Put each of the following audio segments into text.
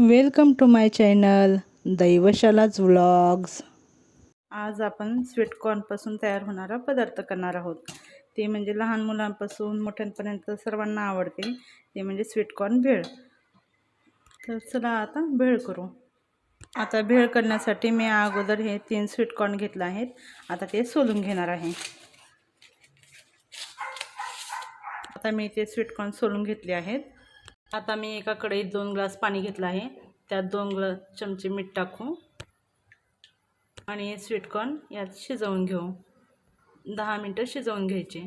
Welcome to my channel दैवशालाच vlogs आज आपण स्वीटकॉर्नपासून तयार होणारा पदार्थ करणार आहोत. ते म्हणजे लहान मुलांपासून मोठ्यांपर्यंत सर्वांना आवडते. ते म्हणजे स्वीटकॉर्न भेळ. तर चला आता भेळ करू. आता भेळ करण्यासाठी मी अगोदर हे तीन स्वीटकॉर्न घेतलं आहेत. आता ते सोलून घेणार आहे. आता मी ते स्वीटकॉर्न सोलून घेतले आहेत. आता मी एका कढईत दोन ग्लास पाणी घेतलं आहे. त्यात दोन ग्लास चमचे मीठ टाकू आणि स्वीटकॉर्न यात शिजवून घेऊ. दहा मिनटं शिजवून घ्यायचे.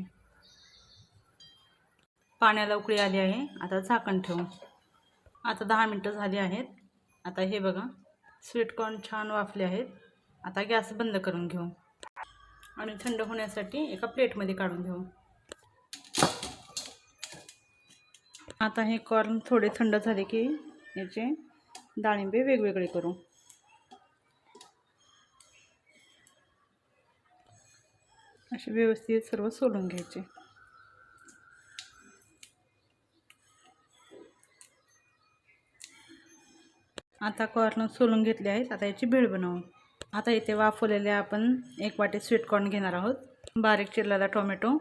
पाण्याला उकळी आली आहे. आता झाकण ठेवू. आता दहा मिनटं झाली आहेत. आता हे बघा स्वीटकॉर्न छान वाफले आहेत. आता गॅस बंद करून घेऊ. आणि थंड होण्यासाठी एका प्लेटमध्ये काढून घेऊ. आता हे कॉर्न थोडे थंड झाले की याचे डाळिंबे वेगवेगळे करू. असे व्यवस्थित सर्व सोलून घ्यायचे. आता कॉर्न सोलून घेतले आहेत. आता याची भेळ बनवू. आता इथे वाफवलेले आपण एक वाटी स्वीटकॉर्न घेणार आहोत. बारीक चिरलेला टोमॅटो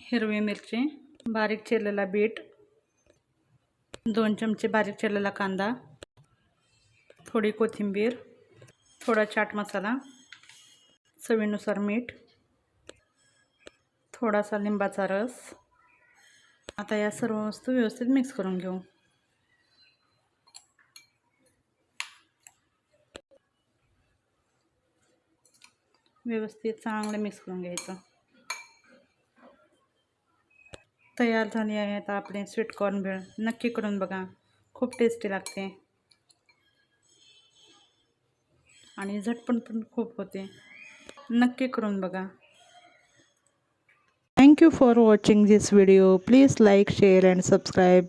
हिरवी मिरची बारीक चिरलेला बीट दोन चमचे बारीक चिरलेला कांदा थोडी कोथिंबीर थोडा चाट मसाला चवीनुसार मीठ थोडासा लिंबाचा रस. आता या सर्व वस्तू व्यवस्थित मिक्स करून घेऊ. व्यवस्थित चांगलं मिक्स करून घ्यायचं. तयार झाली आहे. आता आपले स्वीटकॉर्न भेळ नक्की करून बघा. खूप टेस्टी लागते. आणि झटपण पण खूप होते. नक्की करून बघा. Thank you for watching this video please like share and subscribe